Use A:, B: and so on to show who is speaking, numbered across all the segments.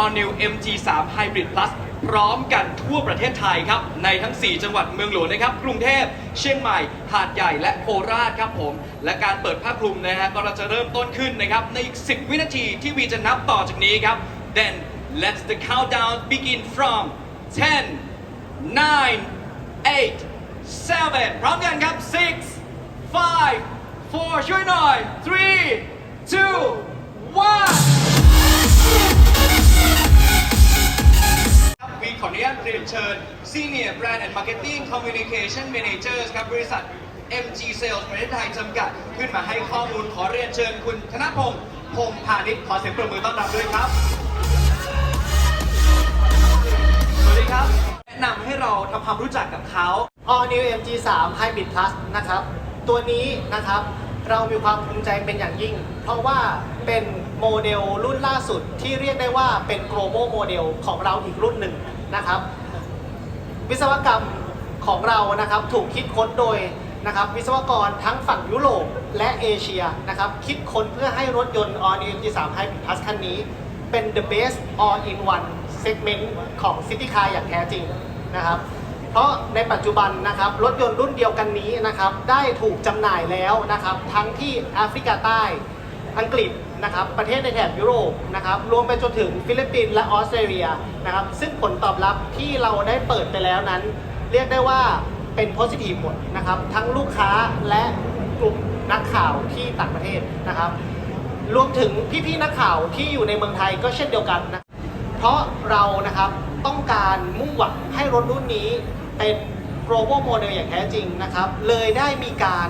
A: All New MG3 Hybrid Plus พร้อมกันทั่วประเทศไทยครับ ในทั้ง 4 จังหวัดเมืองหลวงนะครับ กรุงเทพ เชียงใหม่ หาดใหญ่และโคราชครับผม และการเปิดผ้าคลุมนะฮะก็เราจะเริ่มต้นขึ้นนะครับ ในอีก 10 วินาทีที่วีจะนับต่อจากนี้ครับ then let's the countdown begin from 10 9 8 7 พร้อมกันครับ 6 5 4 ช่วยหน่อย 3 2 1าตเรียนเชิญ Senior Brand and Marketing Communication Managers ครับบริษัท MG Sales ประเทศไทยจำกัด ขึ้นมาให้ข้อมูลขอเรียนเชิญคุณธนพงศ์พงษ์พาณิชย์ขอเสียงปรบมือต้อนรับด้วยครับ สวัสดีครับ แนะนำให้เราทำความรู้จักกับเขา
B: All New MG3 Hybrid Plus นะครับ ตัวนี้นะครับเรามีความภูมิใจเป็นอย่างยิ่ง เพราะว่าเป็นโมเดลรุ่นล่าสุดที่เรียกได้ว่าเป็น global model ของเราอีกรุ่นหนึ่ง นะครับ วิศวกรรมของเรานะครับถูกคิดค้นโดยนะครับวิศวกรทั้งฝั่งยุโรปและเอเชียนะครับคิดค้นเพื่อให้รถยนต์ All New MG3 Hybrid Plus คันนี้ เป็น the best all in one segment ของ City Car อย่างแท้จริงนะครับเพราะในปัจจุบันนะครับรถยนต์รุ่นเดียวกันนี้นะครับได้ถูกจำหน่ายแล้วนะครับทั้งที่แอฟริกาใต้ อังกฤษนะครับประเทศในแถบยุโรปนะครับรวมไปจนถึงฟิลิปปินส์และออสเตรเลียนะครับซึ่งผลตอบรับที่เราได้เปิดไปแล้วนั้น เรียกได้ว่าเป็นโพสิทีฟหมดนะครับทั้งลูกค้าและกลุ่มนักข่าวที่ต่างประเทศนะครับรวมถึงพี่ๆนักข่าวที่อยู่ในเมืองไทยก็เช่นเดียวกันนะเพราะเรานะครับต้องการมุ่งหวังให้รถรุ่นนี้เป็น global model อย่างแท้จริงนะครับ เลยได้มีการ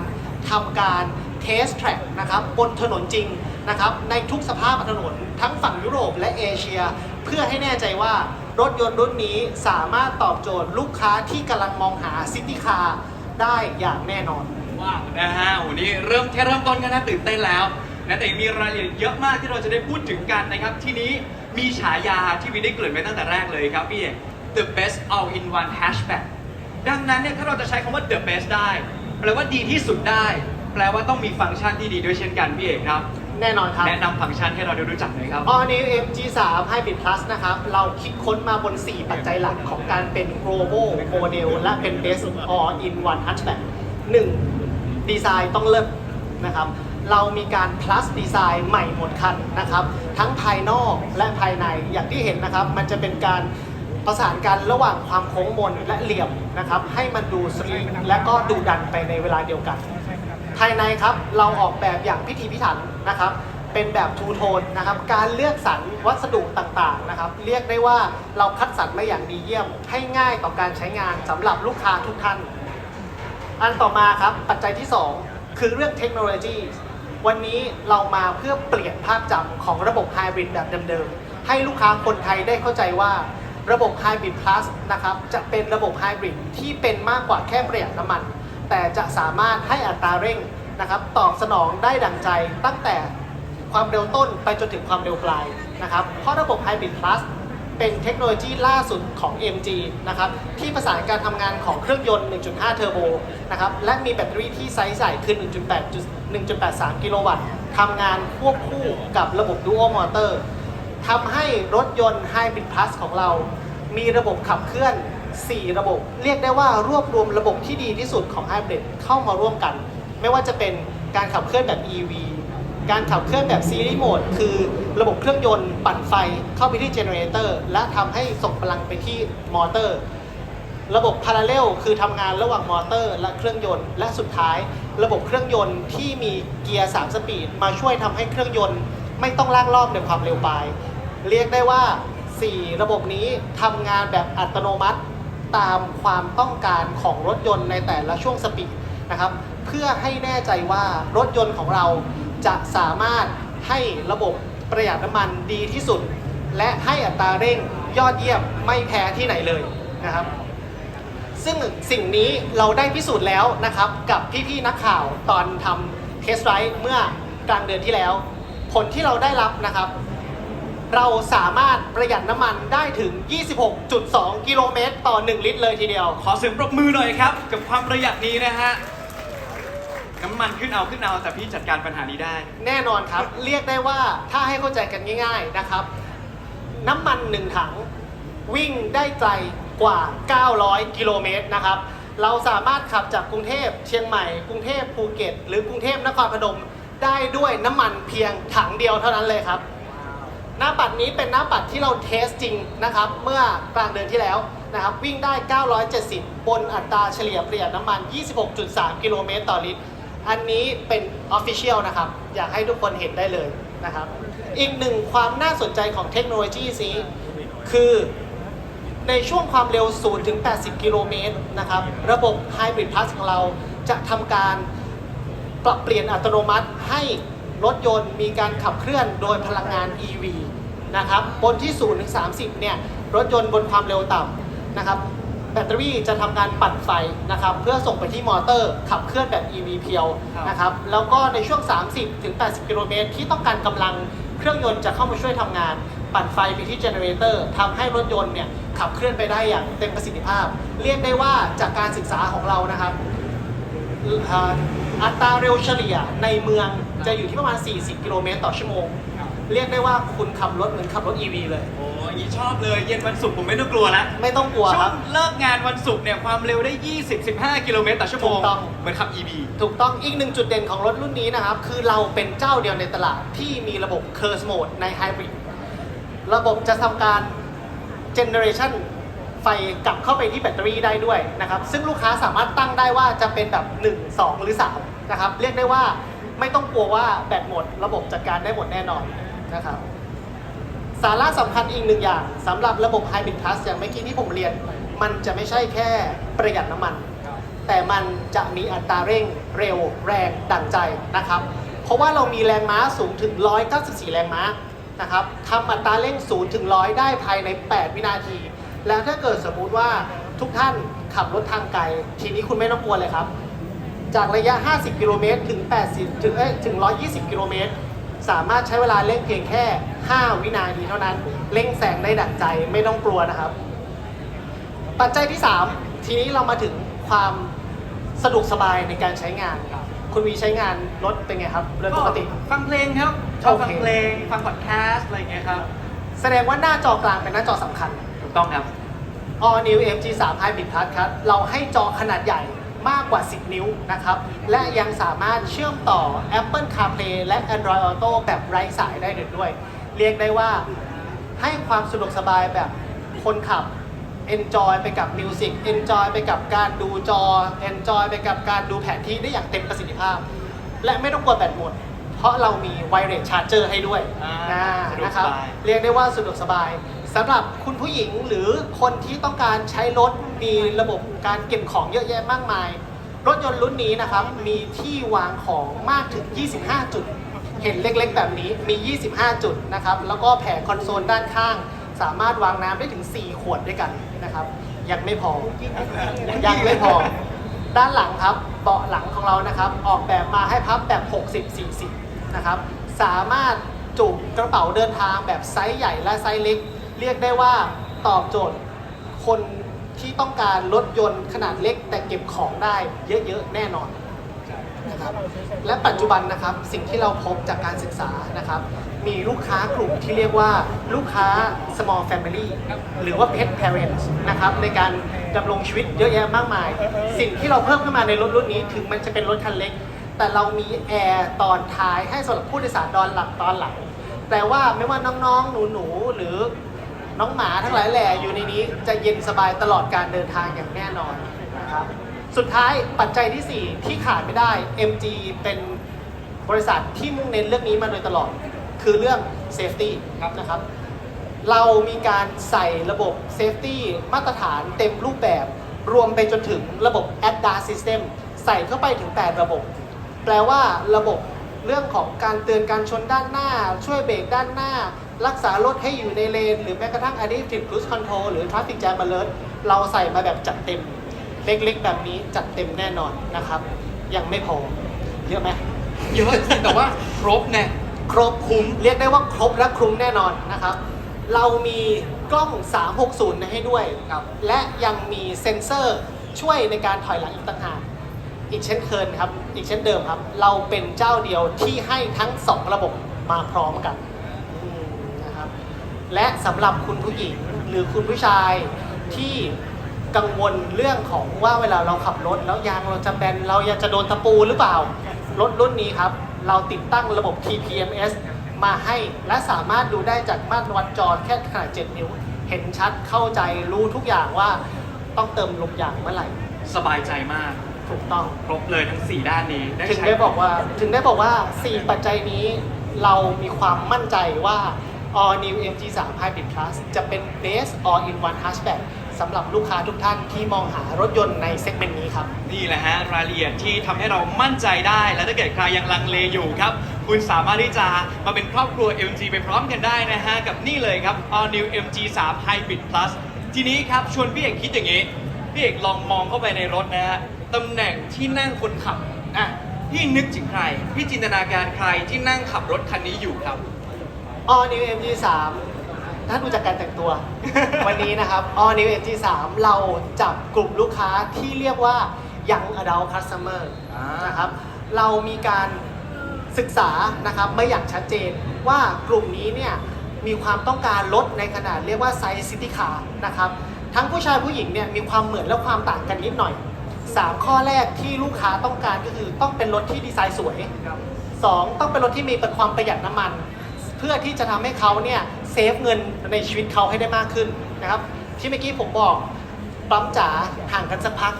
B: ทำการ test track นะครับบนถนนจริง นะครับในทุกสภาพถนนทั้งฝั่งยุโรปและเอเชีย เพื่อให้แน่ใจว่ารถยนต์รุ่นนี้สามารถตอบโจทย์ลูกค้าที่กำลังมองหาซิตี้คาร์ได้อย่างแน่นอน
A: ว้าวนะฮะวันนี้เริ่มแค่เริ่มต้นก็น่าตื่นเต้นแล้วนะแต่ยังมีรายละเอียดเยอะมากที่เราจะได้พูดถึงกันนะครับ ทีนี้มีฉายาที่วินได้เกริ่นไว้ตั้งแต่แรกเลยครับพี่เอก the best all in one hatchback ดังนั้นเนี่ยถ้าเราจะใช้คำว่า the best ได้ แปลว่าดีที่สุดได้ แปลว่าต้องมีฟังก์ชันที่ดีด้วยเช่นกันพี่เอกครับ
B: แน่นอนครับ
A: แนะนำฟังก์ชันให้เราได้รู้จักหน่อยครับ
B: All New MG3 Hybrid Plus นะครับ เราคิดค้นมาบน 4 ปัจจัยหลักของการเป็น global model และเป็น best all in one hatchback 1. ดีไซน์ต้องเลิศนะครับ เรามีการ plus ดีไซน์ใหม่หมดคันนะครับ ทั้งภายนอกและภายในอย่างที่เห็นนะครับ มันจะเป็นการประสานกันระหว่างความโค้งมนและเหลี่ยมนะครับ ให้มันดูสลีกและก็ดูดันไปในเวลาเดียวกัน ภายในครับเราออกแบบอย่างพิถีพิถันนะครับ เป็นแบบทูโทนนะครับ การเลือกสรรวัสดุต่างๆนะครับ เรียกได้ว่าเราคัดสรรมาอย่างดีเยี่ยม ให้ง่ายต่อการใช้งานสำหรับลูกค้าทุกท่าน อันต่อมาครับปัจจัยที่ 2 คือเรื่องเทคโนโลยีวันนี้เรามาเพื่อเปลี่ยนภาพจำของระบบไฮบริดแบบเดิมๆ ให้ลูกค้าคนไทยได้เข้าใจว่าระบบไฮบริด plus นะครับจะเป็นระบบไฮบริดที่เป็นมากกว่าแค่ประหยัดน้ำมัน แต่จะสามารถให้อัตราเร่งนะครับตอบสนองได้ดังใจตั้งแต่ความเร็วต้นไปจนถึงความเร็วปลายนะครับเพราะระบบ Hybrid Plus เป็นเทคโนโลยีล่าสุดของ MG นะครับที่ประสานการทำงานของเครื่องยนต์ 1.5 เทอร์โบนะครับและมีแบตเตอรี่ที่ไซส์ใหญ่คือ1.8 1.83 กิโลวัตต์ทำงานควบคู่กับระบบ Dual Motor ทำให้รถยนต์ Hybrid Plus ของเรา มีระบบขับเคลื่อน 4 ระบบ เรียกได้ว่ารวบรวมระบบที่ดีที่สุดของ Hybrid เข้ามาร่วมกัน ไม่ว่าจะเป็นการขับเคลื่อนแบบ EV การขับเคลื่อนแบบซีรีส์โหมดคือระบบเครื่องยนต์ปั่นไฟเข้าไปที่เจเนเรเตอร์และทำให้ส่งพลังไปที่มอเตอร์ ระบบพาราเลลคือทำงานระหว่างมอเตอร์ และเครื่องยนต์ และสุดท้าย ระบบเครื่องยนต์ที่มีเกียร์ 3 สปีด มาช่วยทำให้เครื่องยนต์ ไม่ต้องลากรอบในความเร็วปลายเรียกได้ว่า 4 ระบบนี้ทำงานแบบอัตโนมัติ ตามความต้องการของรถยนต์ในแต่ละช่วงสปีดนะครับ เพื่อให้แน่ใจว่ารถยนต์ของเราจะสามารถให้ระบบประหยัดน้ำมันดีที่สุด และให้อัตราเร่งยอดเยี่ยมไม่แพ้ที่ไหนเลยนะครับ ซึ่งสิ่งนี้เราได้พิสูจน์แล้วนะครับ กับพี่ๆนักข่าวตอนทำเทสไรด์เมื่อกลางเดือนที่แล้ว ผลที่เราได้รับนะครับ เราสามารถประหยัดน้ำมันได้ถึง 26.2 กิโลเมตรต่อ 1 ลิตรเลยทีเดียว
A: ขอเสียงปรบมือหน่อยครับ กับความประหยัดนี้นะฮะ น้ำมันขึ้นเอาขึ้นเอาแต่พี่จัดการปัญหานี้ได้
B: แน่นอนครับ เรียกได้ว่าถ้าให้เข้าใจกันง่าย ๆนะครับ น้ำมันหนึ่งถัง วิ่งได้ไกลกว่า 900 กิโลเมตรนะครับ เราสามารถขับจากกรุงเทพเชียงใหม่ กรุงเทพภูเก็ต หรือกรุงเทพนครพนมได้ด้วยน้ำมันเพียงถังเดียวเท่านั้นเลยครับ หน้าปัดนี้เป็นหน้าปัดที่เราเทสจริงนะครับ เมื่อกลางเดือนที่แล้วนะครับ วิ่งได้ 970 บนอัตราเฉลี่ยประหยัดน้ำมัน 26.3 กิโลเมตรต่อลิตร อันนี้เป็น Official นะครับ อยากให้ทุกคนเห็นได้เลยนะครับ อีกหนึ่งความน่าสนใจของเทคโนโลยีนี้คือในช่วงความเร็ว 0 ถึง 80 กิโลเมตรนะครับ ระบบ Hybrid Plus ของเราจะทำการปรับเปลี่ยนอัตโนมัติให้ รถยนต์มีการขับเคลื่อนโดยพลังงาน EV นะครับบนที่ 0 ถึง 30 เนี่ย รถยนต์บนความเร็วต่ำนะครับแบตเตอรี่จะทำการปั่นไฟนะครับเพื่อส่งไปที่มอเตอร์ขับเคลื่อนแบบ EV เพียว
A: ครับ
B: นะครับแล้วก็ในช่วง 30 ถึง 80 กิโลเมตรที่ต้องการกำลังเครื่องยนต์จะเข้ามาช่วยทำงาน ปั่นไฟไปที่เจเนเรเตอร์ทำให้รถยนต์เนี่ยขับเคลื่อนไปได้อย่างเต็มประสิทธิภาพ เรียกได้ว่าจากการศึกษาของเรานะครับอ่าอัตราเร็วเฉลี่ยในเมือง จะอยู่ที่ประมาณ 40 กิโลเมตรต่อชั่วโมง เรียกได้ว่าคุณขับรถเหมือนขับรถ EV เลย
A: โอ้ยางนี้ชอบเลย เย็นวันศุกร์ผมไม่ต้องกลัวแล้ว
B: ไม่ต้องกลัว
A: ช่
B: ควรับ
A: งเลิกงานวันศุกร์เนี่ยความเร็วได้ 20-15 กิโลเมตรต่อชั่วโมง
B: ถูกต้อง
A: เหมือนขับ EV
B: ถูกต้องอีกหนึ่งจุดเด่นของรถรุ่นนี้นะครับ คือเราเป็นเจ้าเดียวในตลาดที่มีระบบ Curse Mode ใน Hybrid ระบบจะทำการ Generation ไฟกลับเข้าไปที่แบตเตอรี่ได้ด้วยนะครับ ซึ่งลูกค้าสามารถตั้งได้ว่าจะเป็นแบบ 1 2 หรือ 3 นะครับ เรียกได้ว่า ไม่ต้องกลัวว่าแบตหมด ระบบจัดการได้หมดแน่นอนนะครับสาระสำคัญอีกหนึ่งอย่างสำหรับระบบ Hybrid Plus อย่างเมื่อกี้ที่ผมเรียน มันจะไม่ใช่แค่ประหยัดน้ำมัน แต่มันจะมีอัตราเร่งเร็วแรงดั่งใจนะครับ เพราะว่าเรามีแรงม้าสูงถึง 194 แรงม้านะครับทำอัตราเร่ง0ถึง100 ได้ภายใน 8 วินาที แล้วถ้าเกิดสมมุติว่าทุกท่านขับรถทางไกล ทีนี้คุณไม่ต้องกลัวเลยครับ จากระยะ 50 กิโลเมตรถึง 80 ถึงเอ้ยถึง 120 กิโลเมตร สามารถใช้เวลาเร่งเพียงแค่ 5 วินาทีเท่านั้น เร่งแสงได้ดั่งใจไม่ต้องกลัวนะครับ ปัจจัยที่ 3 ทีนี้เรามาถึงความสะดวกสบายในการใช้งานครับ คุณวีใช้งานรถเป็นไงครับโดยปกติ
A: ฟังเพลงครับชอบฟัง
B: โอเค
A: เพลง ฟังพอดแคสต์อะไรอย่างเงี้ยครับ
B: แสดงว่าหน้าจอกลางเป็นหน้าจอสำคัญ
A: ถูกต้องครับ
B: All New MG3 Hybrid Plus ครับ เราให้จอขนาดใหญ่ มากกว่า 10 นิ้วนะครับ และยังสามารถเชื่อมต่อ Apple CarPlay และ Android Auto แบบไร้สายได้ด้วย เรียกได้ว่าให้ความสะดวกสบายแบบคนขับ Enjoy ไปกับมิวสิก Enjoy ไปกับการดูจอ Enjoy ไปกับการดูแผนที่ได้อย่างเต็มประสิทธิภาพ และไม่ต้องกลัวแบตหมด เพราะเรามีไวเลสชาร์เจอร์ให้ด้วย
A: อ่า
B: อ่า
A: สะดวก
B: นะครับ
A: สบาย
B: เรียกได้ว่าสะดวกสบาย สำหรับคุณผู้หญิงหรือคนที่ต้องการใช้รถมีระบบการเก็บของเยอะแยะมากมาย รถยนต์รุ่นนี้นะครับมีที่วางของมากถึง 25 จุด เห็นเล็กๆ แบบนี้มี 25 จุดนะครับแล้วก็แผงคอนโซลด้านข้าง สามารถวางน้ำได้ถึง 4 ขวดด้วยกันนะครับยังไม่พอยังไม่พอ ด้านหลังครับเบาะหลังของเรานะครับ ออกแบบมาให้พับแบบ 60-40 นะครับสามารถจุกระเป๋าเดินทางแบบไซส์ใหญ่และไซส์เล็ก เรียกได้ว่าตอบโจทย์คนที่ต้องการรถยนต์ขนาดเล็กแต่เก็บของได้เยอะๆแน่นอนนะครับและปัจจุบันนะครับสิ่งที่เราพบจากการศึกษานะครับ มีลูกค้ากลุ่มที่เรียกว่าลูกค้า small family หรือว่า pet parents นะครับในการดำรงชีวิตเยอะแยะมากมาย สิ่งที่เราเพิ่มขึ้นมาในรถรุ่นนี้ถึงมันจะเป็นรถคันเล็ก แต่เรามีแอร์ตอนท้ายให้สำหรับผู้โดยสารตอนหลังตอนหลังแต่ว่าไม่ว่าน้องๆ หนูๆหรือ น้องหมาทั้งหลายแหล่อยู่ในนี้จะเย็นสบายตลอดการเดินทางอย่างแน่นอนนะครับสุดท้ายปัจจัยที่ 4 ที่ขาดไม่ได้ MG เป็นบริษัทที่มุ่งเน้นเรื่องนี้มาโดยตลอด คือเรื่อง Safety
A: ครับ
B: นะครับ เรามีการใส่ระบบ Safety มาตรฐานเต็มรูปแบบ รวมไปจนถึงระบบ ADAS System ใส่เข้าไปถึง 8 ระบบ แปลว่าระบบเรื่องของการเตือนการชนด้านหน้า ช่วยเบรกด้านหน้า รักษารถให้อยู่ในเลน หรือแม้กระทั่ง Adaptive Cruise Control หรือ Traffic Jam Alert เราใส่มาแบบจัดเต็ม เล็กๆ แบบนี้จัดเต็มแน่นอนนะครับ ยังไม่พอ เยอะไหม
A: เยอะสิแต่ว่าครบไง
B: ครบคุ้ม เรียกได้ว่าครบและคุ้มแน่นอนนะครับ เรามีกล้อง 360 ให้ด้วย
A: ครับ
B: และยังมีเซ็นเซอร์ช่วยในการถอยหลังอีกต่างหากอีกเช่นเคยครับ อีกเช่นเดิมครับ เราเป็นเจ้าเดียวที่ให้ทั้งสองระบบมาพร้อมกันอืมนะครับ และสำหรับคุณผู้หญิงหรือคุณผู้ชายที่กังวลเรื่องของว่าเวลาเราขับรถแล้วยางเราจะแบนเรายังจะโดนตะปูหรือเปล่ารถรุ่นนี้ครับ เราติดตั้งระบบ TPMS มาให้และสามารถดูได้จากมาตรวัดจอแค่ขนาด 7 นิ้ว เห็นชัดเข้าใจรู้ทุกอย่างว่าต้องเติมลมยางเมื่อไหร่
A: สบายใจมาก
B: ถูกต้อง
A: ครบเลยทั้ง 4 ด้านนี้
B: ถึง
A: ใช้
B: ได้บอกว่าถึงได้บอกว่า 4 ปัจจัยนี้เรามีความมั่นใจว่า All New MG3 Hybrid Plus จะเป็น best all in one hatchback สำหรับลูกค้าทุกท่านที่มองหารถยนต์ในเซกเมนต์นี้ครับ
A: นี่แหละฮะ รายละเอียดที่ทำให้เรามั่นใจได้ และถ้าเกิดใครยังลังเลอยู่ครับ คุณสามารถที่จะมาเป็นครอบครัว MG ไปพร้อมกันได้นะฮะ กับนี่เลยครับ All New MG3 Hybrid Plus ทีนี้ครับ ชวนพี่เอกคิดอย่างนี้ พี่เอกลองมองเข้าไปในรถนะฮะตำแหน่งที่นั่งคนขับอะพี่นึกถึงใคร พี่จินตนาการใครที่นั่งขับรถคันนี้อยู่ครับ
B: All New MG3 ถ้าดูจากการแต่งตัว วันนี้นะครับ All New MG3 เราจับกลุ่มลูกค้าที่เรียกว่า Young Adult Customer
A: อ่านะ
B: ครับ เรามีการศึกษานะครับไม่อย่างชัดเจนว่ากลุ่มนี้เนี่ยมีความต้องการรถในขนาดเรียกว่าไซส์ซิตี้คาร์นะครับ ทั้งผู้ชายผู้หญิงเนี่ยมีความเหมือนและความต่างกันนิดหน่อย 3 ข้อแรกที่ลูกค้าต้องการก็คือต้องเป็นรถที่ดีไซน์สวย 2 ต้องเป็นรถที่มีความประหยัดน้ำมัน เพื่อที่จะทำให้เขาเนี่ยเซฟเงินในชีวิตเขาให้ได้มากขึ้นนะครับที่เมื่อกี้ผมบอกปั๊มจ๋าห่างกันสักพัก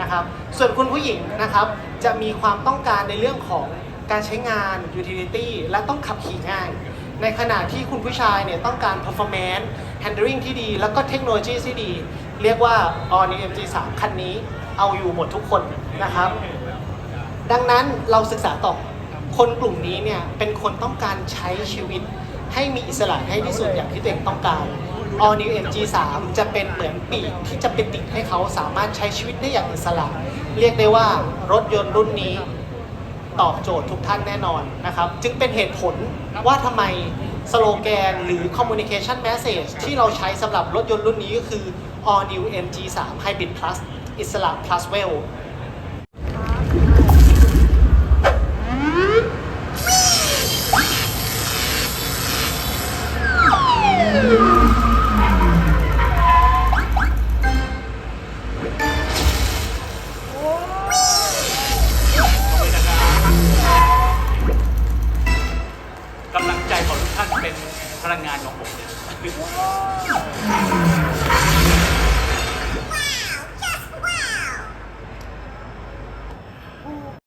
B: นะครับส่วนคุณผู้หญิงนะครับจะมีความต้องการในเรื่องของการใช้งาน utility และต้องขับขี่ง่าย ในขณะที่คุณผู้ชายเนี่ยต้องการ performance handling ที่ดี แล้วก็เทคโนโลยีที่ดี เรียกว่า All New MG3 คันนี้เอาอยู่หมดทุกคนนะครับ ดังนั้นเราศึกษาต่อ คนกลุ่มนี้เนี่ยเป็นคนต้องการใช้ชีวิตให้มีอิสระให้ที่สุดอย่างที่ตัวเองต้องการ All New MG3 จะเป็นเหมือนปีกที่จะเป็นติดให้เขาสามารถใช้ชีวิตได้อย่างอิสระ เรียกได้ว่ารถยนต์รุ่นนี้ตอบโจทย์ทุกท่านแน่นอนนะครับ จึงเป็นเหตุผลว่าทำไมสโลแกนหรือ communication message ที่เราใช้สำหรับรถยนต์รุ่นนี้ก็คือ All New MG3 Hybrid Plus อิสระ plus well